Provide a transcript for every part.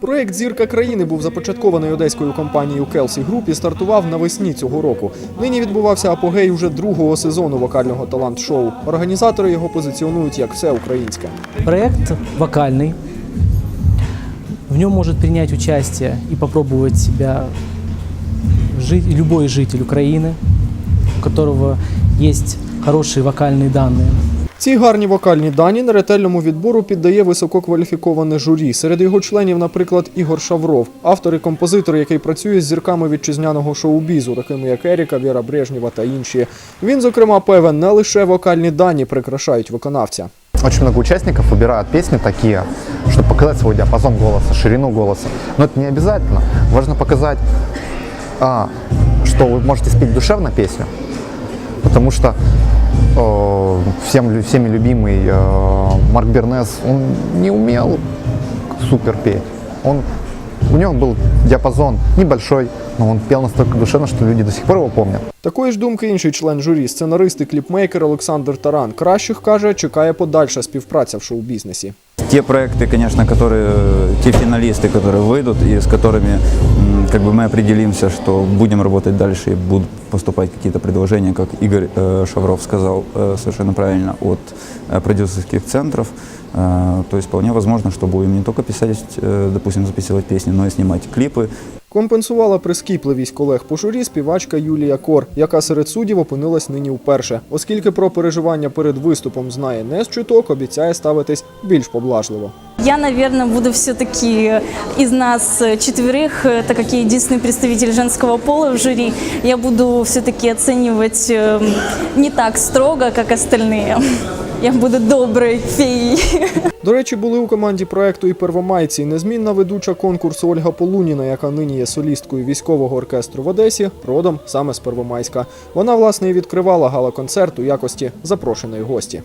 Проєкт Зірка країни був започаткований одеською компанією Келсі Груп і стартував навесні цього року. Нині відбувався апогей уже другого сезону вокального талант-шоу. Організатори його позиціонують як все українське. Проект вокальный. В нем может принять участие и попробовать себя жи- любой житель Украины, у которого есть хорошие вокальные данные. Ці гарні вокальні дані на ретельному відбору піддає висококваліфіковане журі. Серед його членів, наприклад, Ігор Шавров, автор і композитор, який працює з зірками вітчизняного шоу-бізу, такими як Еріка, Віра Брежнєва та інші. Він, зокрема, певен, не лише вокальні дані прикрашають виконавця. Очень много участников выбирают песни такие, чтобы показать свой диапазон голоса, ширину голоса. Но это не обязательно. Важно показать, а, что вы можете спеть душевно песню, потому что э, всем, лю- всеми любимый э, Марк Бернес, он не умел супер петь. Он, у него был диапазон небольшой, но он пел настолько душевно, что люди до сих пор его помнят. Такої ж думки інший член журі, сценарист і кліпмейкер Олександр Таран. Кращих каже, чекає подальша співпраця в шоу-бізнесі. те проекты, конечно, которые, те финалисты, которые выйдут и с которыми м, как бы мы определимся, что будем работать дальше и будут поступать какие-то предложения, как Игорь э, Шавров сказал э, совершенно правильно, от э, продюсерских центров. Э, то есть вполне возможно, что будем не только писать, э, допустим, записывать песни, но и снимать клипы, Компенсувала прискіпливість колег по журі співачка Юлія Кор, яка серед суддів опинилась нині вперше. Оскільки про переживання перед виступом знає не з чуток, обіцяє ставитись більш поблажливо. Я, наверное, буду все-таки из нас э, четверых, э, так как я единственный представитель женского пола в жюри, я буду все-таки оценивать э, не так строго, как остальные. Я буду доброй феей. До речі, були у команді проекту і первомайці. Незмінна ведуча конкурсу Ольга Полуніна, яка нині є солісткою військового оркестру в Одесі, родом саме з Первомайська. Вона власне і відкривала гала-концерт у якості запрошеної гості.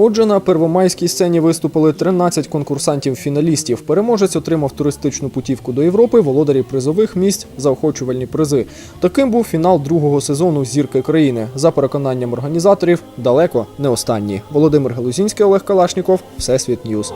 Отже, на первомайській сцені виступили 13 конкурсантів-фіналістів. Переможець отримав туристичну путівку до Європи, володарі призових місць, заохочувальні призи. Таким був фінал другого сезону Зірки країни. За переконанням організаторів, далеко не останній. Володимир Галузінський, Олег Калашніков, Всесвіт Ньюз.